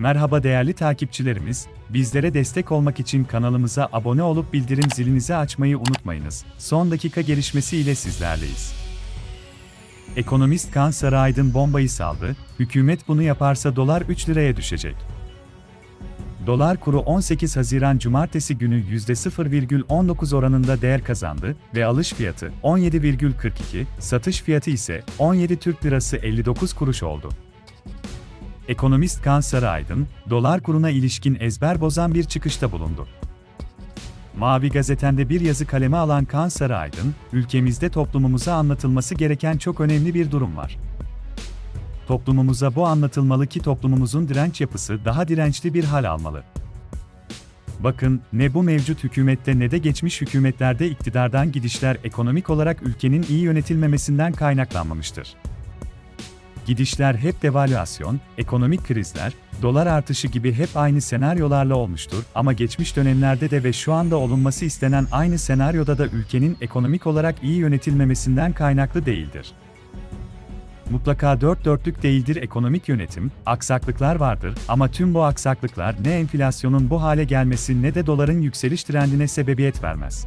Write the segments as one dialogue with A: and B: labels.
A: Merhaba değerli takipçilerimiz, bizlere destek olmak için kanalımıza abone olup bildirim zilinizi açmayı unutmayınız. Son dakika gelişmesi ile sizlerleyiz. Ekonomist Kaan Saraydın bombayı saldı, hükümet bunu yaparsa dolar 3 liraya düşecek. Dolar kuru 18 Haziran Cumartesi günü %0,19 oranında değer kazandı ve alış fiyatı 17,42, satış fiyatı ise 17 Türk Lirası 59 kuruş oldu. Ekonomist Kaan Saraydın, dolar kuruna ilişkin ezber bozan bir çıkışta bulundu. Mavi Gazeten'de bir yazı kaleme alan Kaan Saraydın, ülkemizde toplumumuza anlatılması gereken çok önemli bir durum var. Toplumumuza bu anlatılmalı ki toplumumuzun direnç yapısı daha dirençli bir hal almalı. Bakın, ne bu mevcut hükümette ne de geçmiş hükümetlerde iktidardan gidişler ekonomik olarak ülkenin iyi yönetilmemesinden kaynaklanmamıştır. Gidişler hep devalüasyon, ekonomik krizler, dolar artışı gibi hep aynı senaryolarla olmuştur ama geçmiş dönemlerde de ve şu anda olunması istenen aynı senaryoda da ülkenin ekonomik olarak iyi yönetilmemesinden kaynaklı değildir. Mutlaka dört dörtlük değildir ekonomik yönetim, aksaklıklar vardır ama tüm bu aksaklıklar ne enflasyonun bu hale gelmesi ne de doların yükseliş trendine sebebiyet vermez.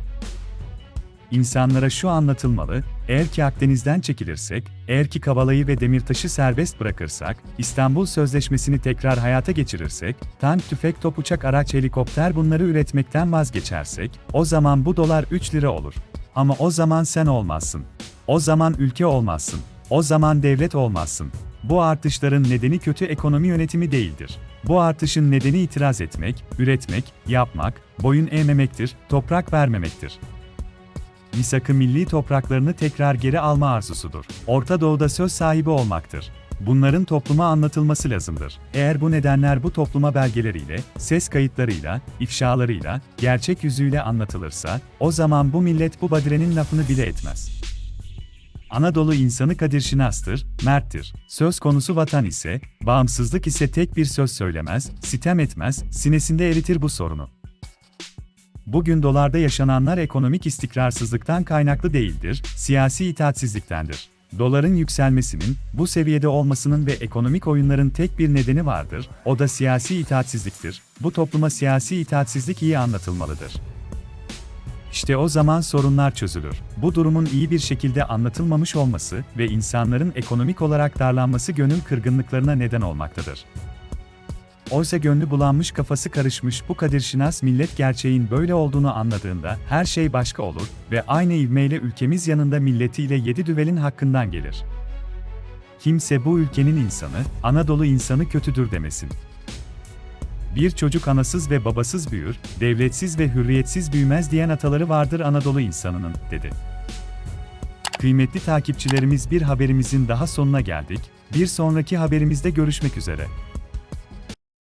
A: İnsanlara şu anlatılmalı, eğer ki Akdeniz'den çekilirsek, eğer ki Kavala'yı ve Demirtaş'ı serbest bırakırsak, İstanbul Sözleşmesi'ni tekrar hayata geçirirsek, tank, tüfek, top, uçak, araç, helikopter bunları üretmekten vazgeçersek, o zaman bu dolar 3 lira olur. Ama o zaman sen olmazsın. O zaman ülke olmazsın. O zaman devlet olmazsın. Bu artışların nedeni kötü ekonomi yönetimi değildir. Bu artışın nedeni itiraz etmek, üretmek, yapmak, boyun eğmemektir, toprak vermemektir. Misak'ı milli topraklarını tekrar geri alma arzusudur. Orta Doğu'da söz sahibi olmaktır. Bunların topluma anlatılması lazımdır. Eğer bu nedenler bu topluma belgeleriyle, ses kayıtlarıyla, ifşalarıyla, gerçek yüzüyle anlatılırsa, o zaman bu millet bu badirenin lafını bile etmez. Anadolu insanı Kadir Şinas'tır, merttir. Söz konusu vatan ise, bağımsızlık ise tek bir söz söylemez, sitem etmez, sinesinde eritir bu sorunu. Bugün dolarda yaşananlar ekonomik istikrarsızlıktan kaynaklı değildir, siyasi itaatsizliktendir. Doların yükselmesinin, bu seviyede olmasının ve ekonomik oyunların tek bir nedeni vardır, o da siyasi itaatsizliktir. Bu topluma siyasi itaatsizlik iyi anlatılmalıdır. İşte o zaman sorunlar çözülür. Bu durumun iyi bir şekilde anlatılmamış olması ve insanların ekonomik olarak darlanması gönül kırgınlıklarına neden olmaktadır. Oysa gönlü bulanmış kafası karışmış bu Kadir Şinas millet gerçeğin böyle olduğunu anladığında her şey başka olur ve aynı ivmeyle ülkemiz yanında milletiyle yedi düvelin hakkından gelir. Kimse bu ülkenin insanı, Anadolu insanı kötüdür demesin. Bir çocuk anasız ve babasız büyür, devletsiz ve hürriyetsiz büyümez diyen ataları vardır Anadolu insanının, dedi. Kıymetli takipçilerimiz bir haberimizin daha sonuna geldik, bir sonraki haberimizde görüşmek üzere.